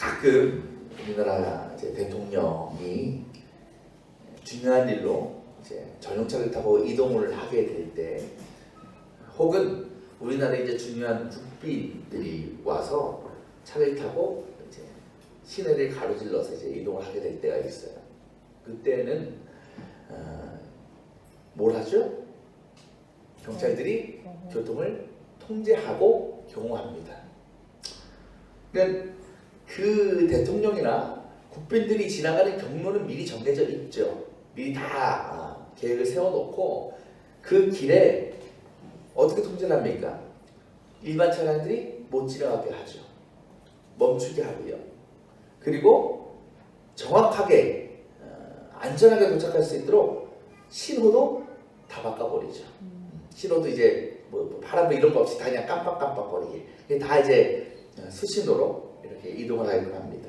가끔 우리나라 이제 대통령이 중요한 일로 이제 전용차를 타고 이동을 하게 될 때, 혹은 우리나라 이제 중요한 국빈들이 와서 차를 타고 이제 시내를 가로질러서 이제 이동을 하게 될 때가 있어요. 그때는 어, 뭘 하죠? 경찰들이 교통을 통제하고 경호합니다. 그러니까 그 대통령이나 국빈들이 지나가는 경로는 미리 정해져 있죠. 미리 다 아, 계획을 세워놓고 그 길에 어떻게 통제를 합니까? 일반 차량들이 못 지나가게 하죠. 멈추게 하고요. 그리고 정확하게 어, 안전하게 도착할 수 있도록 신호도 다 바꿔버리죠. 신호도 이제 뭐, 뭐 바람 뭐 이런 거 없이 다 그냥 깜빡깜빡거리게 다 이제 어, 수신호로 이렇게 이동을 하려고 합니다.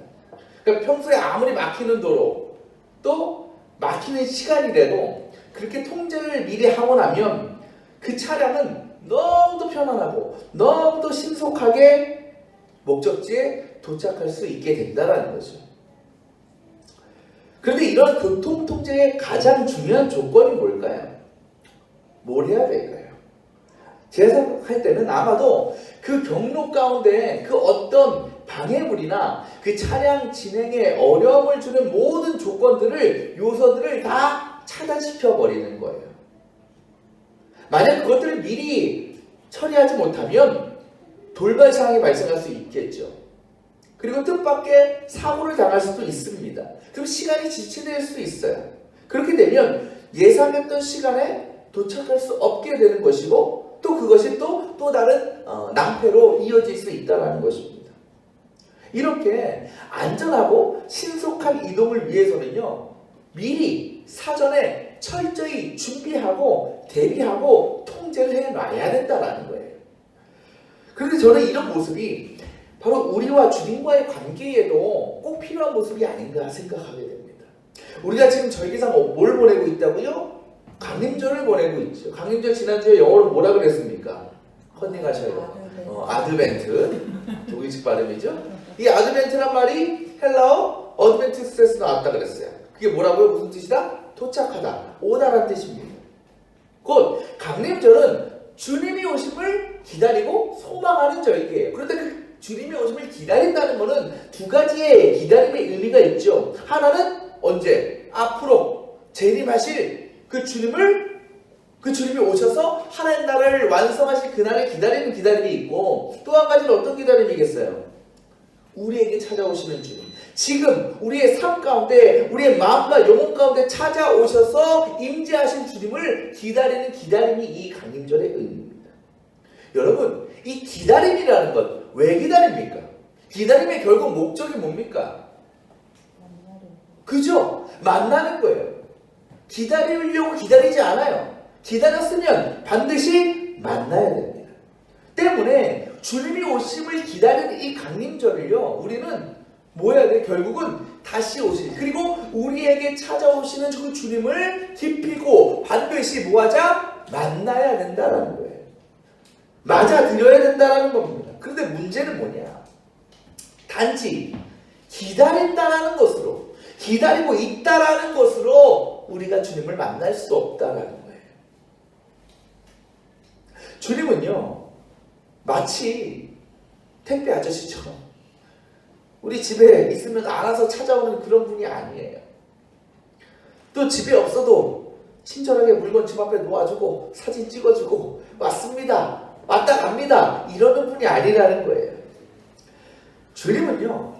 그러니까 평소에 아무리 막히는 도로 또 막히는 시간이라도 그렇게 통제를 미리 하고 나면 그 차량은 너무도 편안하고 너무도 신속하게 목적지에 도착할 수 있게 된다는 거죠. 그런데 이런 교통 통제의 가장 중요한 조건이 뭘까요? 뭘 해야 될까요? 제가 생각할 때는 아마도 그 경로 가운데 그 어떤 방해물이나 그 차량 진행에 어려움을 주는 모든 조건들을 요소들을 다 차단시켜 버리는 거예요. 만약 그것들을 미리 처리하지 못하면 돌발 상황이 발생할 수 있겠죠. 그리고 뜻밖의 사고를 당할 수도 있습니다. 그럼 시간이 지체될 수 있어요. 그렇게 되면 예상했던 시간에 도착할 수 없게 되는 것이고 또 그것이 또, 또 다른 어, 낭패로 이어질 수 있다는 것입니다. 이렇게 안전하고 신속한 이동을 위해서는요, 미리 사전에 철저히 준비하고 대비하고 통제를 해놔야 된다는 거예요. 그런데 저는 이런 모습이 바로 우리와 주님과의 관계에도 꼭 필요한 모습이 아닌가 생각하게 됩니다. 우리가 지금 절기상 뭘 보내고 있다고요? 강림절을 보내고 있죠. 강림절 지난주에 영어로 뭐라 그랬습니까? 컨닝하셔요. 어, 아드벤트 독일식 발음이죠. 이 아드벤트란 말이 헬라어 어드벤티스에서 나왔다 그랬어요. 그게 뭐라고요? 무슨 뜻이다? 도착하다, 오다란 뜻입니다. 곧 강림절은 주님이 오심을 기다리고 소망하는 절기예요. 그런데 그 주님이 오심을 기다린다는 것은 두 가지의 기다림의 의미가 있죠. 하나는 언제? 앞으로 재림하실 그 주님을 그 주님이 오셔서 하나님 나라를 완성하실 그날을 기다리는 기다림이 있고 또 한 가지는 어떤 기다림이겠어요? 우리에게 찾아오시는 주님. 지금 우리의 삶 가운데 우리의 마음과 영혼 가운데 찾아오셔서 임재하신 주님을 기다리는 기다림이 이 강림절의 의미입니다. 여러분, 이 기다림이라는 것 왜 기다립니까? 기다림의 결국 목적이 뭡니까? 그죠? 만나는 거예요. 기다리려고 기다리지 않아요. 기다렸으면 반드시 만나야 됩니다. 때문에 주님이 오심을 기다리는 이 강림절을요, 우리는 뭐 해야 돼? 결국은 다시 오실 그리고 우리에게 찾아오시는 그 주님을 기피고 반드시 뭐하자? 만나야 된다라는 거예요. 맞아들여야 된다라는 겁니다. 그런데 문제는 뭐냐? 단지 기다린다라는 것으로 기다리고 있다라는 것으로 우리가 주님을 만날 수 없다라는 거예요. 주님은요, 마치 택배 아저씨처럼 우리 집에 있으면 알아서 찾아오는 그런 분이 아니에요. 또 집에 없어도 친절하게 물건 집 앞에 놓아주고 사진 찍어주고 왔습니다. 왔다 갑니다. 이러는 분이 아니라는 거예요. 주님은요,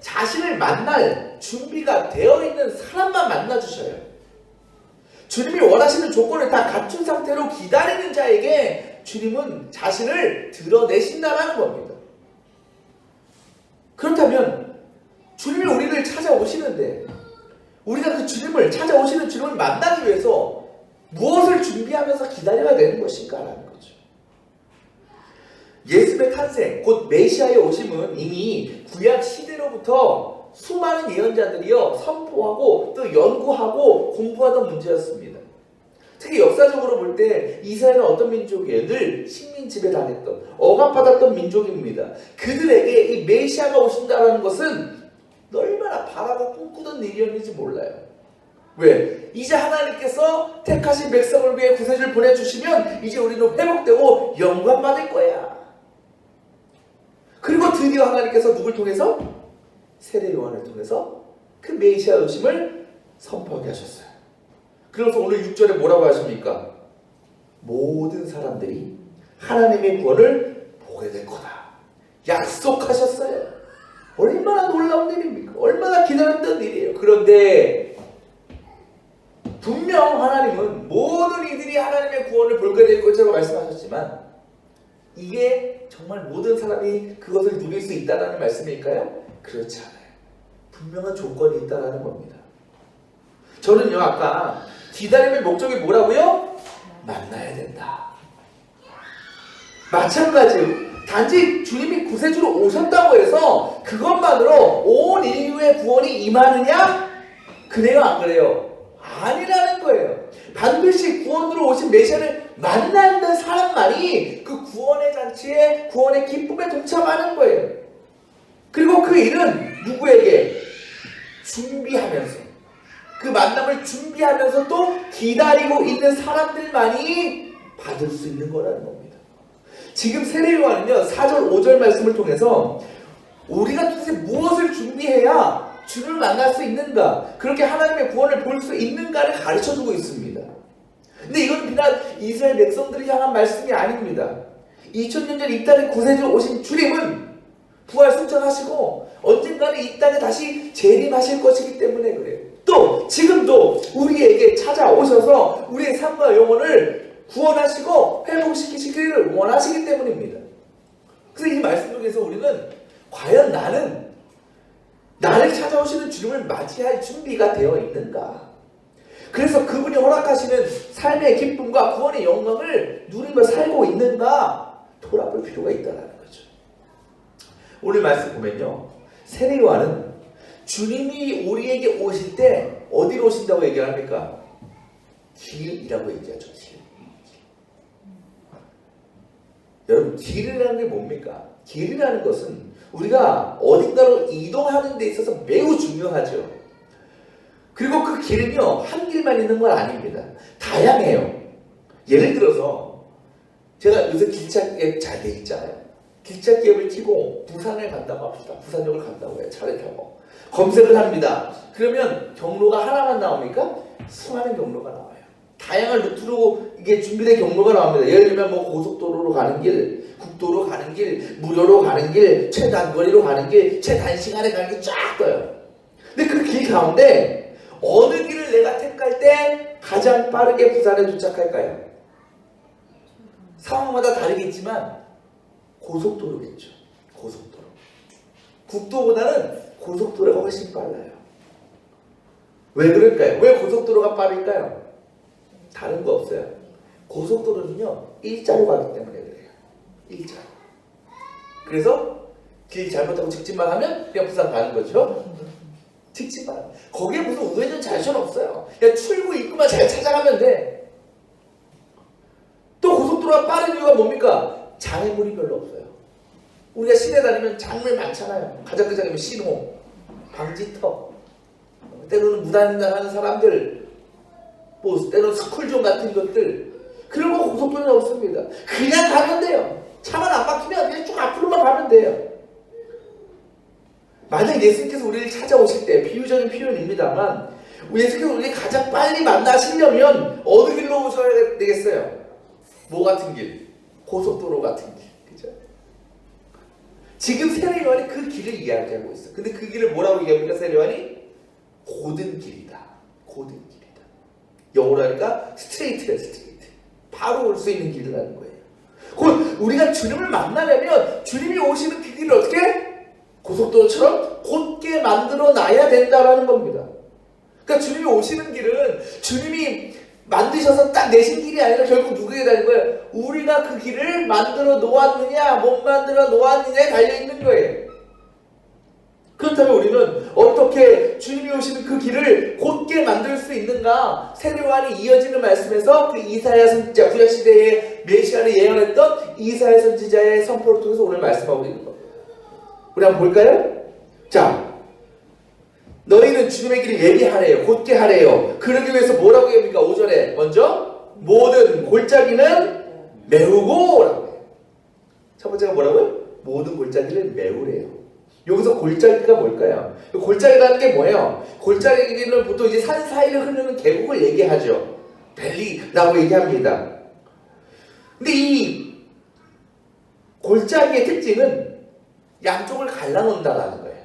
자신을 만날 준비가 되어 있는 사람만 만나주셔요. 주님이 원하시는 조건을 다 갖춘 상태로 기다리는 자에게 주님은 자신을 드러내신다라는 겁니다. 그렇다면 주님이 우리를 찾아오시는데 우리가 그 주님을 찾아오시는 주님을 만나기 위해서 무엇을 준비하면서 기다려야 되는 것인가라는 거죠. 예수의 탄생, 곧 메시아의 오심은 이미 구약 시대로부터 수많은 예언자들이요 선포하고 또 연구하고 공부하던 문제였습니다. 특히 역사적으로 볼 때 이스라엘은 어떤 민족이에요? 늘 식민 지배당했던 억압받았던 민족입니다. 그들에게 이 메시아가 오신다라는 것은 얼마나 바라고 꿈꾸던 일이었는지 몰라요. 왜? 이제 하나님께서 택하신 백성을 위해 구세주를 보내주시면 이제 우리는 회복되고 영광 받을 거야. 그리고 드디어 하나님께서 누굴 통해서? 세례 요한을 통해서 그 메시아 오심을 선포하게 하셨어요. 그래서 오늘 6절에 뭐라고 하십니까? 모든 사람들이 하나님의 구원을 보게 될 거다. 약속하셨어요. 얼마나 놀라운 일입니까? 얼마나 기다렸던 일이에요. 그런데 분명 하나님은 모든 이들이 하나님의 구원을 보게 될 것이라고 말씀하셨지만 이게 정말 모든 사람이 그것을 누릴 수 있다는 말씀일까요? 그렇지 않아요. 분명한 조건이 있다는 겁니다. 저는요 아까 기다림의 목적이 뭐라고요? 만나야 된다. 마찬가지로 단지 주님이 구세주로 오셨다고 해서 그것만으로 온 인류의 구원이 임하느냐? 그래요 안 그래요? 아니라는 거예요. 반드시 구원으로 오신 메시아를 만나는 사람만이 그 구원의 잔치에 구원의 기쁨에 동참하는 거예요. 그리고 그 일은 누구에게? 준비하면서 그 만남을 준비하면서 또 기다리고 있는 사람들만이 받을 수 있는 거라는 겁니다. 지금 세례요한은요 4절 5절 말씀을 통해서 우리가 도대체 무엇을 준비해야 주를 만날 수 있는가 그렇게 하나님의 구원을 볼 수 있는가를 가르쳐 주고 있습니다. 근데 이건 비단 이스라엘 백성들을 향한 말씀이 아닙니다. 2000년 전 이 땅에 구세주 오신 주님은 부활 승천하시고 언젠가는 이 땅에 다시 재림하실 것이기 때문에 그래요. 또 지금도 우리에게 찾아오셔서 우리의 삶과 영혼을 구원하시고 회복시키시기를 원하시기 때문입니다. 그래서 이 말씀 중에서 우리는 과연 나는 나를 찾아오시는 주님을 맞이할 준비가 되어 있는가? 그래서 그분이 허락하시는 삶의 기쁨과 구원의 영광을 누리며 살고 있는가? 돌아볼 필요가 있다는 거죠. 오늘 말씀 보면요. 세례요한은 주님이 우리에게 오실 때 어디로 오신다고 얘기합니까? 길이라고 얘기하죠. 길. 여러분 길이라는 게 뭡니까? 길이라는 것은 우리가 어딘가로 이동하는 데 있어서 매우 중요하죠. 그리고 그 길은요 한 길만 있는 건 아닙니다. 다양해요. 예를 들어서 제가 요새 길찾기 잘돼 있잖아요. 길찾기 앱을 키고 부산을 간다고 합시다. 부산역을 간다고 해요. 차를 타고. 검색을 합니다. 그러면 경로가 하나만 나옵니까? 수많은 경로가 나와요. 다양한 루트로 이게 준비된 경로가 나옵니다. 예를 들면 뭐 고속도로로 가는 길, 국도로 가는 길, 무료로 가는 길, 최단거리로 가는 길, 최단시간에 가는 길 쫙 떠요. 근데 그 길 가운데 어느 길을 내가 택할 때 가장 빠르게 부산에 도착할까요? 상황마다 다르겠지만 고속도로겠죠. 고속도로. 국도보다는 고속도로가 훨씬 빨라요. 왜 그럴까요? 왜 고속도로가 빠를까요? 다른 거 없어요. 고속도로는요, 일자로 가기 때문에 그래요. 일자로. 그래서 길 잘못하고 직진만 하면 그냥 부산 가는 거죠. 직진만. 거기에 무슨 우회전 좌회전 없어요. 그냥 출구 입구만 잘 찾아가면 돼. 또 고속도로가 빠른 이유가 뭡니까? 장애물이 별로 없어요. 우리가 시내 다니면 장물 많잖아요. 가장가장이면 신호, 방지턱, 때로는 무단횡단하는 사람들, 뭐 때로는 스쿨존 같은 것들 그런 거 고속도로는 없습니다. 그냥 가면 돼요. 차만 안 막히면 그냥 쭉 앞으로만 가면 돼요. 만약 예수님께서 우리를 찾아오실 때 비유적인 표현입니다만 예수님께서 우리를 가장 빨리 만나시려면 어느 길로 오셔야 되겠어요? 뭐 같은 길? 고속도로 같은 길. 지금 세례 요한이 그 길을 이야기하고 있어. 근데 그 길을 뭐라고 얘기합니까? 세례 요한이 고든 길이다. 고든 길이다. 영어로 하니까 스트레이트래 스트레이트. 바로 올 수 있는 길이라는 거예요. 곧 우리가 주님을 만나려면 주님이 오시는 그 길을 어떻게? 고속도로처럼 곧게 만들어 놔야 된다라는 겁니다. 그러니까 주님이 오시는 길은 주님이 만드셔서 딱 내신 길이 아니라 결국 누구에게 달린 거예요? 우리가 그 길을 만들어 놓았느냐, 못 만들어 놓았느냐에 달려 있는 거예요. 그렇다면 우리는 어떻게 주님이 오시는 그 길을 곧게 만들 수 있는가? 세례관이 이어지는 말씀에서 그 이사야 선지자 구약 시대에 메시아를 예언했던 이사야 선지자의 선포를 통해서 오늘 말씀하고 있는 겁니다. 우리 한번 볼까요? 자, 너희는 주님의 길을 예비하래요. 곧게 하래요. 그러기 위해서 뭐라고 합니까? 오전에 먼저 모든 골짜기는 메우고 라고 해요. 첫 번째가 뭐라고요? 모든 골짜기를 메우래요. 여기서 골짜기가 뭘까요? 골짜기라는 게 뭐예요? 골짜기는 보통 이제 산 사이를 흐르는 계곡을 얘기하죠. 밸리라고 얘기합니다. 근데 이 골짜기의 특징은 양쪽을 갈라놓는다라는 거예요.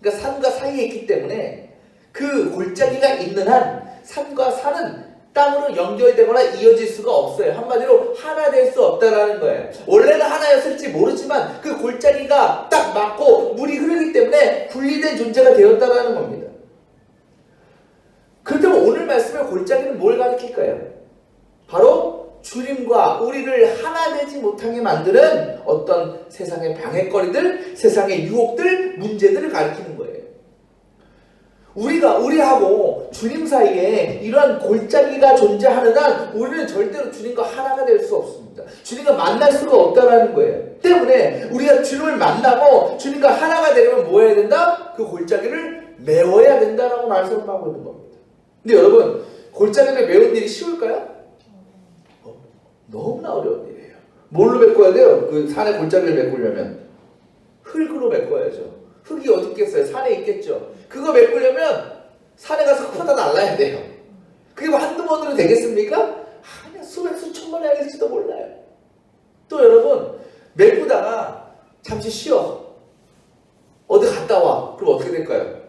그러니까 산과 사이에 있기 때문에 그 골짜기가 있는 한 산과 산은 땅으로 연결되거나 이어질 수가 없어요. 한마디로 하나 될 수 없다라는 거예요. 원래는 하나였을지 모르지만 그 골짜기가 딱 맞고 물이 흐르기 때문에 분리된 존재가 되었다라는 겁니다. 그렇다면 오늘 말씀의 골짜기는 뭘 가리킬까요? 바로 주님과 우리를 하나 되지 못하게 만드는 어떤 세상의 방해거리들, 세상의 유혹들, 문제들을 가리키는 거예요. 우리가 우리하고 주님 사이에 이러한 골짜기가 존재하는 한 우리는 절대로 주님과 하나가 될 수 없습니다. 주님과 만날 수가 없다라는 거예요. 때문에 우리가 주님을 만나고 주님과 하나가 되려면 뭐 해야 된다? 그 골짜기를 메워야 된다라고 말씀하고 있는 겁니다. 근데 여러분 골짜기를 메운 일이 쉬울까요? 어, 너무나 어려운 일이에요. 뭘로 메꿔야 돼요? 그 산의 골짜기를 메꾸려면 흙으로 메꿔야죠. 흙이 어디 있겠어요? 산에 있겠죠. 그거 메꾸려면 산에 가서 퍼다 날라야 돼요. 그게 뭐 한두 번으로 되겠습니까? 아니야, 수백, 수천 번 해야겠지도 몰라요. 또 여러분, 메꾸다가 잠시 쉬어. 어디 갔다 와. 그럼 어떻게 될까요?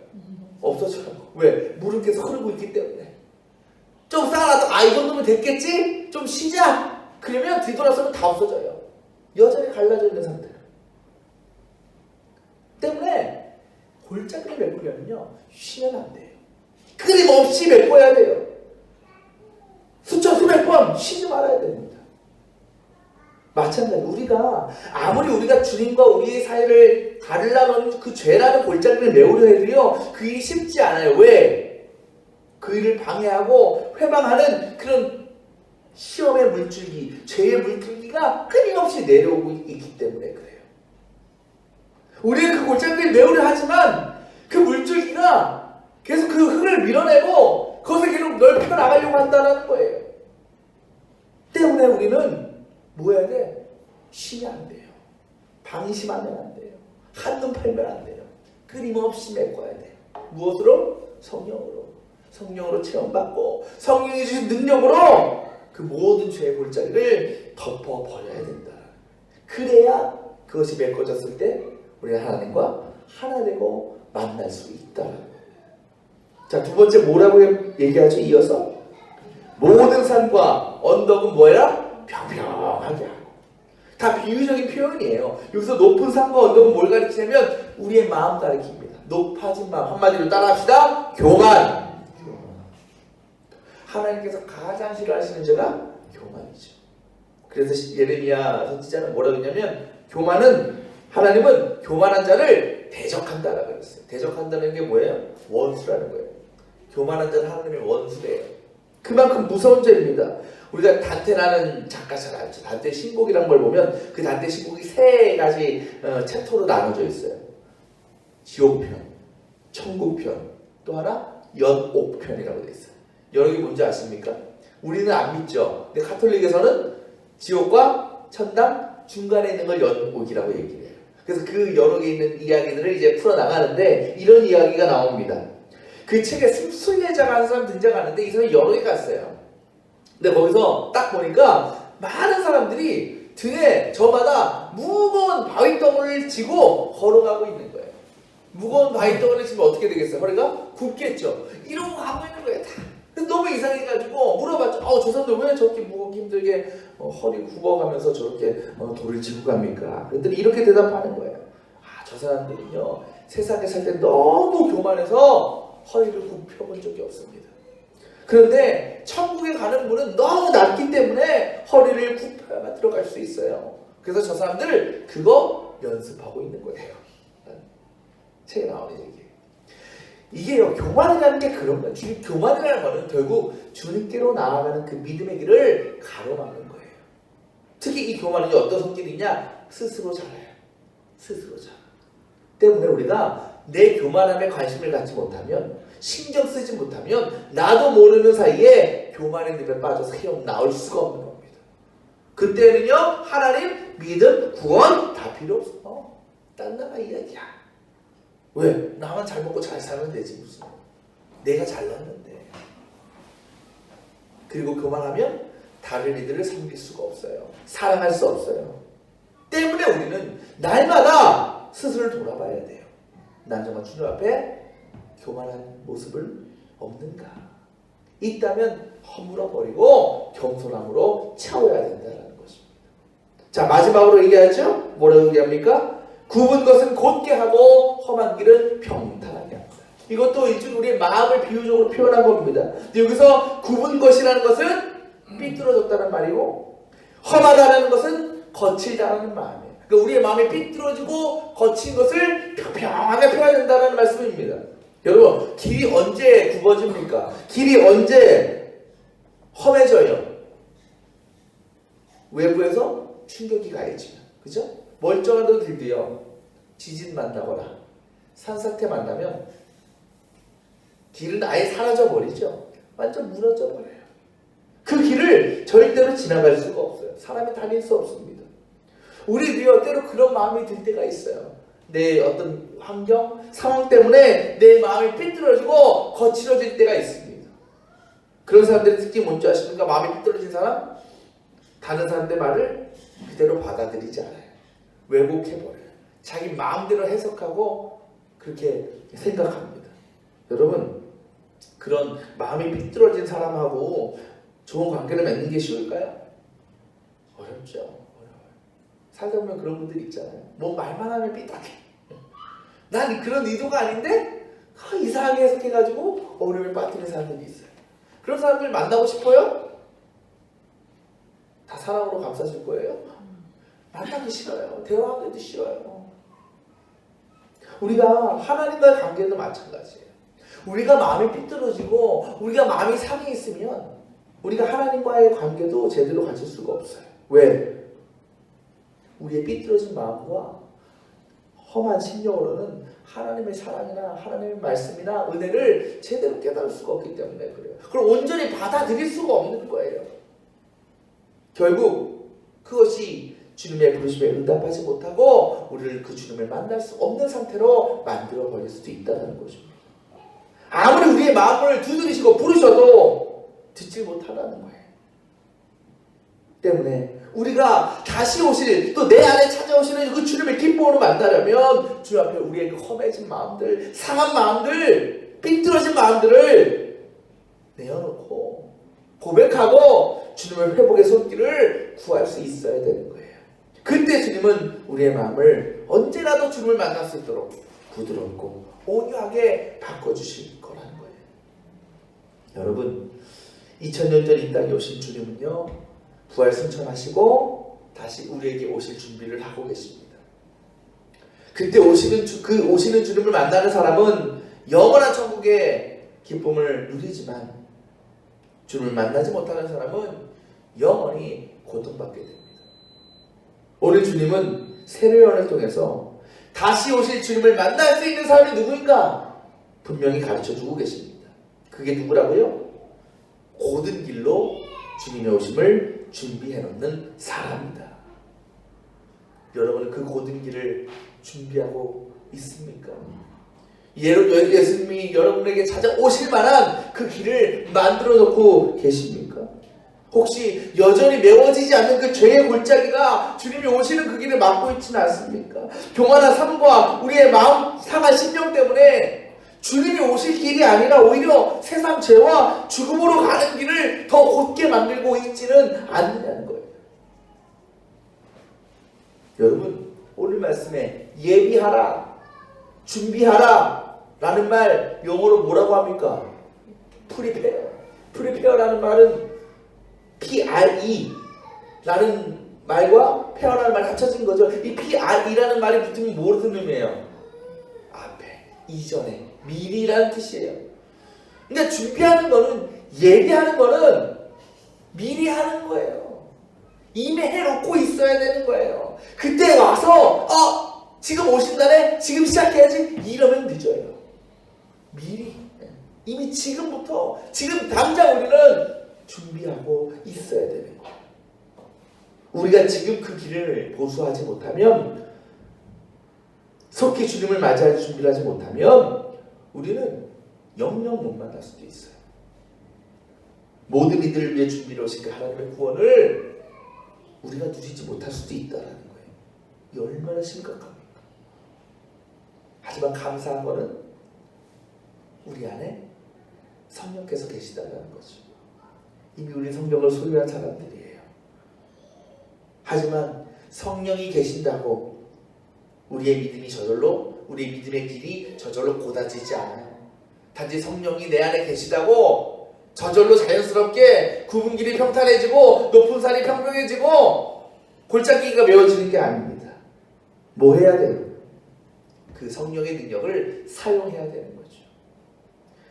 없어져요. 왜? 물은 계속 흐르고 있기 때문에. 좀 쌓아놔도, 아, 이 정도면 됐겠지? 좀 쉬자. 그러면 뒤돌아서면 다 없어져요. 여전히 갈라져 있는 상태예요. 때문에 골짜기를 메꾸려면요 쉬면 안 돼요. 끊임없이 메꿔야 돼요. 수천 수백 번 쉬지 말아야 됩니다. 마찬가지 우리가 아무리 우리가 주님과 우리의 사이를 가르려는 그 죄라는 골짜기를 메우려 해도요 그 일이 쉽지 않아요. 왜? 그 일을 방해하고 회방하는 그런 시험의 물줄기, 죄의 물줄기가 끊임없이 내려오고 있기 때문에 그래요. 우리는 그 골짜기를 메우려 하지만 그 물줄기가 계속 그 흙을 밀어내고 그것을 계속 넓혀 나가려고 한다는 거예요. 때문에 우리는 뭐 해야 돼? 쉬면 안 돼요. 방심하면 안 돼요. 한눈 팔면 안 돼요. 끊임없이 메꿔야 돼요. 무엇으로? 성령으로. 성령으로 체험받고 성령이 주신 능력으로 그 모든 죄의 골짜기를 덮어버려야 된다. 그래야 그것이 메꿔졌을 때 우리는 하나님과 하나 되고 만날 수 있다. 자, 두 번째 뭐라고 얘기하죠? 이어서 모든 산과 언덕은 뭐야? 평평하게. 다 비유적인 표현이에요. 여기서 높은 산과 언덕은 뭘 가리키냐면 우리의 마음 가리킵니다. 높아진 마음. 한마디로 따라합시다. 교만. 하나님께서 가장 싫어하시는 죄가 교만이죠. 그래서 예레미야 선지자는 뭐라고 했냐면 교만은 하나님은 교만한 자를 대적한다라고 했어요. 대적한다는 게 뭐예요? 원수라는 거예요. 교만한 자는 하나님의 원수래요. 그만큼 무서운 죄입니다. 우리가 단테라는 작가 잘 알죠. 단테 신곡이란 걸 보면 그 단테 신곡이 세 가지 어, 챕터로 나눠져 있어요. 지옥편, 천국편, 또 하나 연옥편이라고 돼 있어요. 여러분이 뭔지 아십니까? 우리는 안 믿죠. 근데 카톨릭에서는 지옥과 천당 중간에 있는 걸 연옥이라고 얘기해요. 그래서 그 여러 개 있는 이야기들을 이제 풀어나가는데 이런 이야기가 나옵니다. 그 책에 순례자가 한 사람 등장하는데 이 사람이 여러 개가 있어요. 근데 거기서 딱 보니까 많은 사람들이 등에 저마다 무거운 바위덩어리를 지고 걸어가고 있는 거예요. 무거운 바위덩어리를 지면 어떻게 되겠어요? 허리가 굽겠죠. 이러고 가고 있는 거예요. 다. 너무 이상해가지고 물어봤죠. 어, 저 사람들 왜 저렇게 무겁게 힘들게 어, 허리 굽어가면서 저렇게 어, 돌을 지고 갑니까? 그랬더니 이렇게 대답하는 거예요. 아, 저 사람들은요, 세상에 살 때 너무 교만해서 허리를 굽혀본 적이 없습니다. 그런데 천국에 가는 문은 너무 낮기 때문에 허리를 굽혀야만 들어갈 수 있어요. 그래서 저 사람들 그거 연습하고 있는 거예요. 책에 나오는 얘기예요. 이게요 교만이라는 게 그런 거예요. 주님 교만이라는 거는 결국 주님께로 나아가는 그 믿음의 길을 가로막는 거예요. 특히 이 교만은 어떤 성질이냐? 스스로 잘해요. 스스로 잘. 때문에 우리가 내 교만함에 관심을 갖지 못하면 신경 쓰지 못하면 나도 모르는 사이에 교만의 늪에 빠져서 헤엄 나올 수가 없는 겁니다. 그때는요 하나님 믿음 구원 다 필요 없어. 딴 나라 이야기야. 왜? 나만 잘 먹고 잘 살면 되지 무슨. 내가 잘났는데. 그리고 교만하면 다른 이들을 섬길 수가 없어요. 사랑할 수 없어요. 때문에 우리는 날마다 스스로를 돌아봐야 돼요. 난 정말 주님 앞에 교만한 모습을 없는가? 있다면 허물어 버리고 겸손함으로 채워야 된다는 것입니다. 자 마지막으로 얘기하죠. 뭐라고 얘기합니까? 굽은 것은 곧게 하고 험한 길은 평탄하게 합니다. 이것도 일종 우리의 마음을 비유적으로 표현한 겁니다. 여기서 굽은 것이라는 것은 삐뚤어졌다는 말이고 험하다는 것은 거칠다는 마음이에요. 그러니까 우리의 마음이 삐뚤어지고 거친 것을 평평하게 된다는 말씀입니다. 여러분 길이 언제 굽어집니까? 길이 언제 험해져요? 외부에서 충격이 가해지면 그죠? 멀쩡하던 길도요 지진 만나거나 산사태 만나면 길은 아예 사라져 버리죠. 완전 무너져 버려요. 그 길을 절대로 지나갈 수가 없어요. 사람이 다닐 수 없습니다. 우리도요 때로 그런 마음이 들 때가 있어요. 내 어떤 환경, 상황 때문에 내 마음이 삐뚤어지고 거칠어질 때가 있습니다. 그런 사람들이 특히 뭔지 아십니까? 마음이 삐뚤어진 사람? 다른 사람들 말을 그대로 받아들이지 않아요. 왜곡해버려요. 자기 마음대로 해석하고 그렇게 생각합니다. 여러분, 그런 마음이 삐뚤어진 사람하고 좋은 관계를 맺는 게 쉬울까요? 어렵죠. 어려워요. 살다 보면 그런 분들 있잖아요. 뭐 말만 하면 삐딱해. 난 그런 의도가 아닌데 아, 이상하게 해석해가지고 어려움에 빠뜨리는 사람들이 있어요. 그런 사람들 만나고 싶어요? 다 사랑으로 감싸줄 거예요? 만나기 싫어요. 대화하기도 싫어요. 우리가 하나님과의 관계도 마찬가지예요. 우리가 마음이 삐뚤어지고 우리가 마음이 상해 있으면 우리가 하나님과의 관계도 제대로 가질 수가 없어요. 왜? 우리의 삐뚤어진 마음과 험한 심령으로는 하나님의 사랑이나 하나님의 말씀이나 은혜를 제대로 깨달을 수가 없기 때문에 그래요. 그걸 온전히 받아들일 수가 없는 거예요. 결국 그것이 주님의 부르심에 응답하지 못하고 우리를 그 주님을 만날 수 없는 상태로 만들어 버릴 수도 있다는 것입니다. 아무리 우리의 마음을 두드리시고 부르셔도 듣지 못하라는 거예요. 때문에 우리가 다시 오실 또 내 안에 찾아오시는 그 주님의 기쁨으로 만나려면 주 앞에 우리의 그 험해진 마음들, 상한 마음들, 삐뚤어진 마음들을 내어놓고 고백하고 주님의 회복의 손길을 구할 수 있어야 되는 거예요. 그때 주님은 우리의 마음을 언제라도 주님을 만날 수 있도록 부드럽고 온유하게 바꿔주실 거라는 거예요. 여러분, 2000년 전 이 땅에 오신 주님은요, 부활 승천하시고 다시 우리에게 오실 준비를 하고 계십니다. 그때 오시는 주, 그 오시는 주님을 만나는 사람은 영원한 천국의 기쁨을 누리지만 주님을 만나지 못하는 사람은 영원히 고통받게 됩니다. 오늘 주님은 세례요한을 통해서 다시 오실 주님을 만날 수 있는 사람이 누구인가? 분명히 가르쳐 주고 계십니다. 그게 누구라고요? 고든 길로 주님의 오심을 준비해 놓는 사람이다. 여러분은 그 고든 길을 준비하고 있습니까? 예- 예수님이 여러분에게 찾아오실 만한 그 길을 만들어 놓고 계십니까? 혹시 여전히 메워지지 않는 그 죄의 골짜기가 주님이 오시는 그 길을 막고 있지는 않습니까? 교만한 삶과 우리의 마음 상한 심령 때문에 주님이 오실 길이 아니라 오히려 세상 죄와 죽음으로 가는 길을 더 곧게 만들고 있지는 않느냐는 거예요. 여러분, 오늘 말씀에 예비하라, 준비하라 라는 말 영어로 뭐라고 합니까? 프리페어. 프리페어라는 말은 PRE 라는 말과 페어라는 말이 합쳐진 거죠. 이 PRE라는 말이 붙으면 무슨 의미예요? 앞에. 이전에 미리라는 뜻이에요. 그러니까 준비하는 거는 얘기하는 거는 미리 하는 거예요. 이미 해놓고 있어야 되는 거예요. 그때 와서 어 지금 오신다네 지금 시작해야지 이러면 늦어요. 미리 이미 지금부터 지금 당장 우리는 준비하고 있어야 되는 거예요. 우리가 지금 그 길을 보수하지 못하면 속히 주님을 맞이할 준비를 하지 못하면 우리는 영영 못 만날 수도 있어요. 모든 이들을 위해 준비를 오신 그 하나님의 구원을 우리가 누리지 못할 수도 있다라는 거예요. 이 얼마나 심각합니까? 하지만 감사한 거는 우리 안에 성령께서 계시다는 거죠. 이미 우리 성령을 소유한 사람들이에요. 하지만 성령이 계신다고 우리의 믿음이 저절로 우리의 믿음의 길이 저절로 고다지지 않아요. 단지 성령이 내 안에 계시다고 저절로 자연스럽게 굽은 길이 평탄해지고 높은 산이 평평해지고 골짜기가 메워지는 게 아닙니다. 뭐 해야 돼요? 그 성령의 능력을 사용해야 되는 거죠.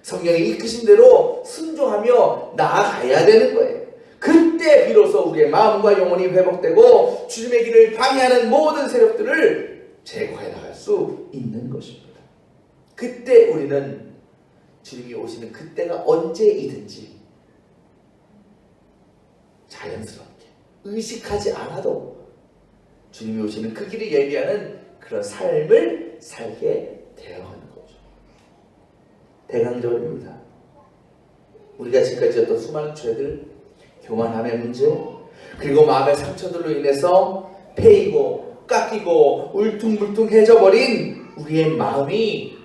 성령이 이끄신 대로 순종하며 나아가야 되는 거예요. 그때 비로소 우리의 마음과 영혼이 회복되고 주님의 길을 방해하는 모든 세력들을 제거해 나갈 수 있는 것입니다. 그때 우리는 주님이 오시는 그때가 언제이든지 자연스럽게 의식하지 않아도 주님이 오시는 그 길을 예비하는 그런 삶을 살게 되어 가는 거죠. 대강절입니다. 우리가 지금까지 졌던 수많은 죄들, 교만함의 문제, 그리고 마음의 상처들로 인해서 패이고 깎이고 울퉁불퉁해져 버린 우리의 마음이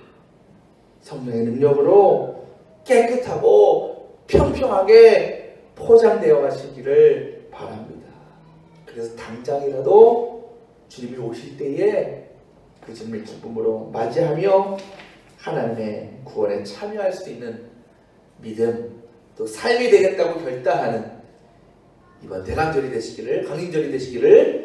성령의 능력으로 깨끗하고 평평하게 포장되어 가시기를 바랍니다. 그래서 당장이라도 주님이 오실 때에 그 주님을 기쁨으로 맞이하며 하나님의 구원에 참여할 수 있는 믿음 또 삶이 되겠다고 결단하는 이번 대강절이 되시기를 강림절이 되시기를